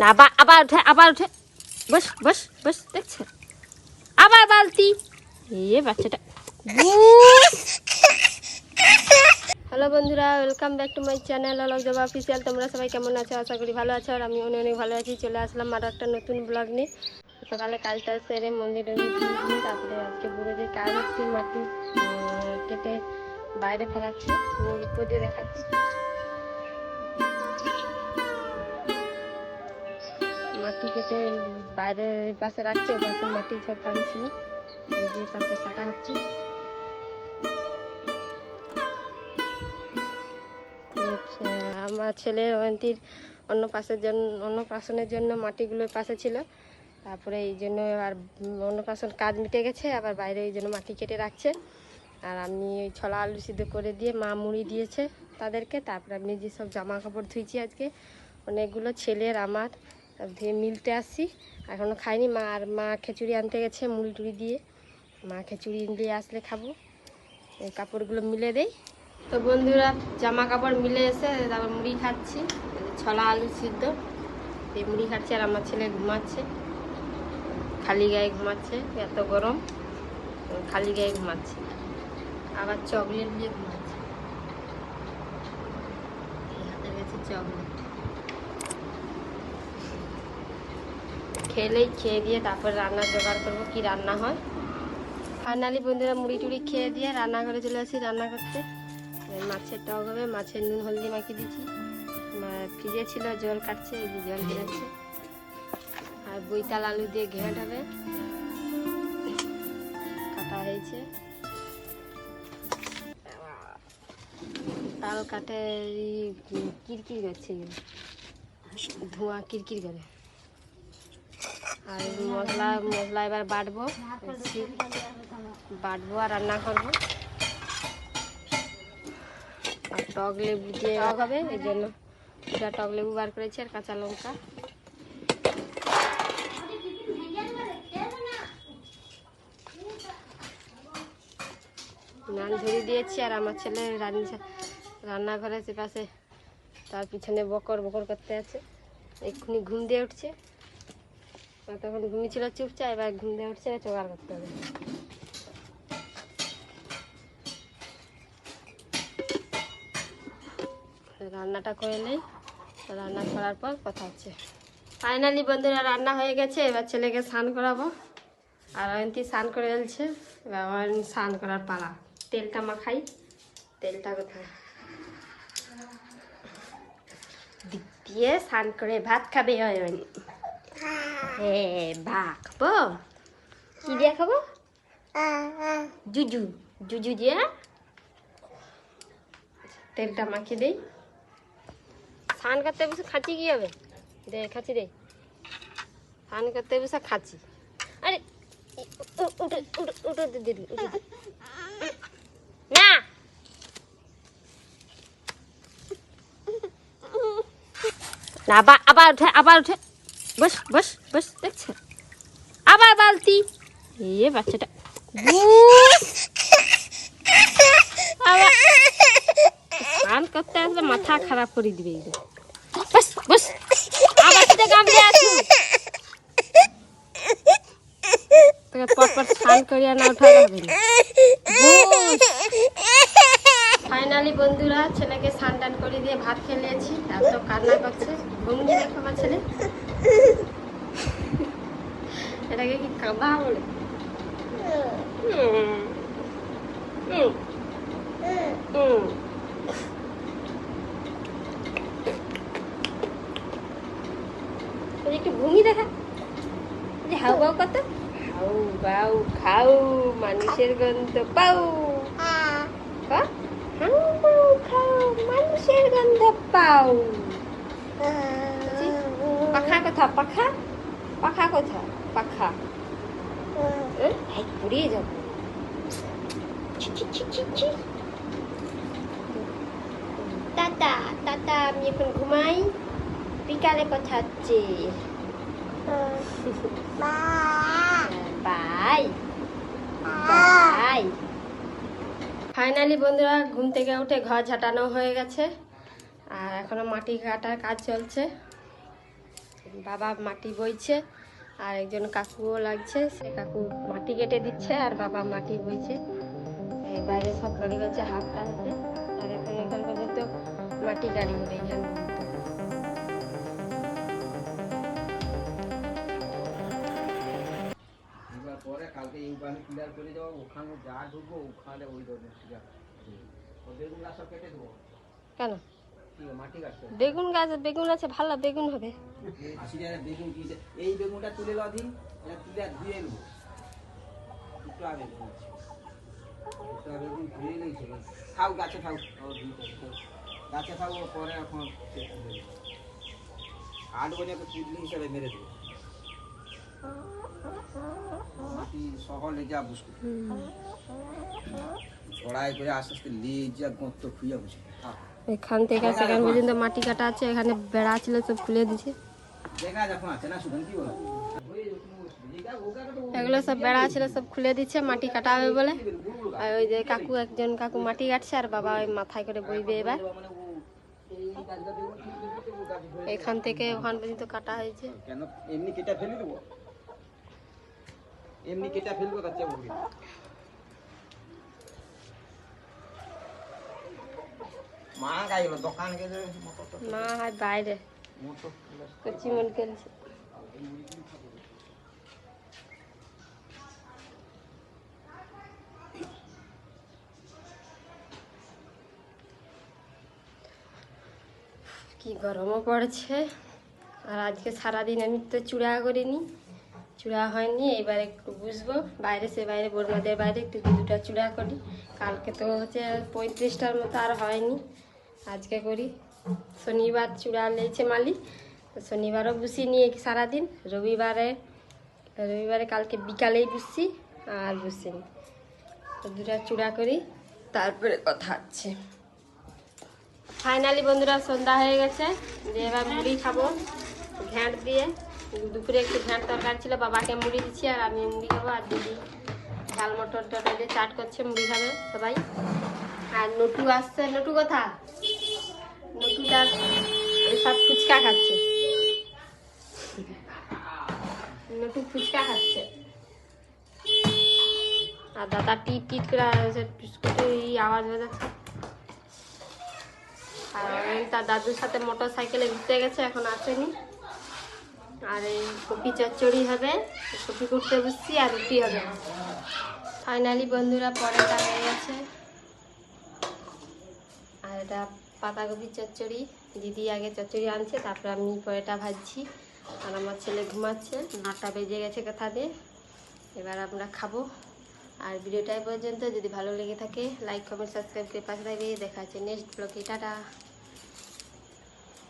না আবার আবার উঠে আবার উঠে। বস বস বস দেখছে? আবার বালতি। এ বাচ্চাটা। হ্যালো বন্ধুরা welcome back to my channel Alok Joba official তোমরা সবাই কেমন আছো? আশা করি ভালো আছো আর আমি অনেক অনেক ভালো আছি। চলে আসলাম আরও একটা নতুন ব্লগ নিয়ে। সকালে কাজটা সেরে মন্দির তারপরে আজকে যে কাজ হচ্ছে মাটি কেটে বাইরে ফেলাচ্ছি উপর দেখাচ্ছি। মাটি কেটে বাইরে পাশে রাখছে ওই মাটি সব কাটা হচ্ছে। আচ্ছা, আমার ছেলে অয়ন্তীর পাশের জন্য অন্নপ্রাশনের জন্য মাটিগুলো পাশে ছিল। তারপরে এই জন্য আর অন্নপ্রাশন কাজ মিটে গেছে আবার বাইরে এই জন্য মাটি কেটে রাখছে। আর আমি ওই ছলা আলু সিদ্ধ করে দিয়ে মা মুড়ি দিয়েছে তাদেরকে। তারপরে আমি যেসব জামা কাপড় ধুইছি আজকে অনেকগুলো ছেলের আমার। ধুয়ে মিলতে আসছি। এখনও খাইনি, মা আর মা খিচুড়ি আনতে গেছে মুড়ি টুড়ি দিয়ে। মা খিচুড়ি দিয়ে আসলে খাব। এই কাপড়গুলো মিলে দেই। তো বন্ধুরা, জামা কাপড় মিলে এসে তারপর মুড়ি খাচ্ছি। ছলা আলু সিদ্ধ। এই মুড়ি খাচ্ছি আর আমার ছেলে ঘুমাচ্ছে। খালি গায়ে ঘুমাচ্ছে, এত গরম। খালি গায়ে ঘুমাচ্ছে। আবার চকলেট দিয়ে ঘুমাচ্ছে। চকলেট। খেলেই খেয়ে দিয়ে তারপর রান্না জোগাড় করব, কি রান্না হয়। ফাইনালি বন্ধুরা মুড়ি টুড়ি খেয়ে দিয়ে রান্না করে চলে আসি রান্না করতে। মাছের টক হবে, মাছের নুন, হলদি মাখিয়ে দিয়েছি। মা- ফ্রিজে ছিল, জল কাটছে, এই জল বেরোচ্ছে আর বইতাল আলু দিয়ে ঘেঁট হবে। কাটা হয়েছে। তাল কাটে কিরকির করছে ধোঁয়া কিরকির করে। আর মশলা মশলা এবার বাটবো। বাটবো আর রান্না করব। আর টক লেবু দিয়ে হবে, এই জন্য দুটা টক লেবু বার করেছি আর কাঁচা লঙ্কা। নান ঝুড়ি দিয়েছি আর আমার ছেলে রান্না রান্নাঘরে সে পাশে তার পিছনে বকর বকর করতে আছে। এক্ষুনি ঘুম দিয়ে উঠছে। তখন ঘুমিয়েছিল চুপচাপ, এবার ঘুম দিয়ে উঠছে জোগাড় করতে হবে। রান্নাটা করে নেই, রান্না করার পর কথা হচ্ছে। ফাইনালি বন্ধুরা, রান্না হয়ে গেছে, এবার ছেলেকে স্নান করাবো। আর অয়ন্তী স্নান করে এলছে, এবার অয়ন স্নান করার পালা। তেলটা মাখাই, তেলটা কোথায়? দিয়ে স্নান করে ভাত খাবে অয়ন। হ্যাঁ ভাত খাব কি দিয়ে খাব জুজু জুজু দিয়ে তেলটা মাখিয়ে দেই স্নান করতে বসে খাচ্ছি কি হবে দে খাচ্ছি দে স্নান করতে বসে খাচ্ছি আরে উঠে উঠে উঠে দিদি উঠে না আবার আবার উঠে আবার উঠে বস বস বস, দেখছে? আবার বালতি। এ, বাচ্চাটা। স্নান করতে আসলে মাথা খারাপ করে দিবে বস বস, আবার সেটা পট স্নান করিয়া না হবে না। ফাইনালি বন্ধুরা ছেলেকে স্নান টান করে দিয়ে ভাত খেলিয়েছি এত কান্না করছে। ভঙ্গি দেখো আমার ছেলে। এটাকে কি কাঁদা বলে? একটু দেখা? যে হাউ বাউ কত? হাউ বাউ খাও মানুষের গন্ধ পাও ক? হাউ বাউ খাও মানুষের গন্ধ পাও পাখা কোথা পাখা পাখা কোথা পাখা এ? এই পুড়িয়ে যাব ছি, ছি, ছি, ছি, ছি। টাটা টাটা আমি এখন ঘুমাই বিকালে কথা হচ্ছে বাই বাই ফাইনালি বন্ধুরা, ঘুম থেকে উঠে ঘর ঝাঁটানো হয়ে গেছে। আর এখনও মাটি কাটার কাজ চলছে। বাবা মাটি বইছে, আর একজন কাকুও লাগছে। সে কাকু মাটি কেটে দিচ্ছে, আর বাবা মাটি বইছে। বাইরে সব গাড়ি হচ্ছে হাফটা আছে আর এখন এখান পর্যন্ত মাটি গাড়ি হবে এখান ক্লিয়ার করে যাব ওখানে যা ঢুকবো ওখানে ওই দেবো ক্লিয়ার বেগুন গাছ কেটে দেবো? কেন? বেগুন গাছ বেগুন আছে ভালো বেগুন হবে। বেগুন এই বেগুনটা তুলে লও দিন এটা তুলে ধুয়ে নেব। দুটো বেগুন আছে দুটো বেগুন ধুয়ে খাও গাছে খাও। গাছে খাও পরে এখন আট কিডনি হিসাবে মেরে দেবো। মাটি সহ লেজা বুঝতে চড়াই করে আস্তে আস্তে লেজা গর্ত খুঁজে বুঝে এখান থেকে সেখান পর্যন্ত মাটি কাটা আছে এখানে বেড়া ছিল সব খুলে দিছে। এগুলো সব বেড়া ছিল সব খুলে দিচ্ছে মাটি কাটা হবে বলে। আর ওই যে কাকু একজন কাকু মাটি কাটছে আর বাবা ওই মাথায় করে বইবে এবার। এখান থেকে ওখান পর্যন্ত কাটা হয়েছে। কেন? এমনি কেটে ফেলে দেবো? এমনি কেটে ফেলব তার চেয়ে বলবি মা গাইলো দোকান গেলে মা হয় বাইরে। কচি মন খেলছে। কি গরমও পড়েছে। আর আজকে সারাদিন আমি তো চূড়া করিনি। চূড়া হয়নি, এবার একটু বুঝব। বাইরে সে বাইরে বর্মাদের বাইরে একটু দুটা চূড়া করি। কালকে তো হচ্ছে পঁয়ত্রিশটার মতো আর হয়নি। আজকে করি। শনিবার চূড়া লেছে মালিক তো শনিবারও বুসি নিয়ে সারাদিন। রবিবারে রবিবারে কালকে বিকালেই বুসছি আর বুসিনি তো দুটা চূড়া করি, তারপরে কথা হচ্ছে। ফাইনালি বন্ধুরা সন্ধ্যা হয়ে গেছে। যে এবার মুড়ি খাব। ঘ্যাঁট দিয়ে। দুপুরে একটু ঘ্যাঁট তরকারি ছিল, বাবাকে মুড়ি দিচ্ছি আর আমি মুড়ি খাব আর দিদি ডাল মটর টটর দিয়ে চাট করছে, মুড়ি খাবে সবাই। আর নটু আসছে, নটু কথা নটুটা সব ফুচকা খাচ্ছে। নটু ফুচকা খাচ্ছে। আর দাদা টিট টিট করে স্কুটি আওয়াজ বাজাচ্ছে। আর তার দাদুর সাথে মোটর সাইকেলে ঘুরতে গেছে, এখন আসেনি। আর এই কপি চচ্চড়ি হবে, কপি করতে বসছি আর রুটি হবে ফাইনালি বন্ধুরা পরেটা হয়ে গেছে। আর এটা পাতাকপি চচ্চড়ি, দিদি আগে চচ্চড়ি আনছে, তারপর আমি পরেটা ভাজছি। আর আমার ছেলে ঘুমাচ্ছে নটা বেজে গেছে কথা দিয়ে। এবার আমরা খাব। আর ভিডিওটা পর্যন্ত, যদি ভালো লেগে থাকে লাইক কমেন্ট সাবস্ক্রাইব করে পাশে থাকবে। দেখা আছে নেক্সট ব্লগে টাটা।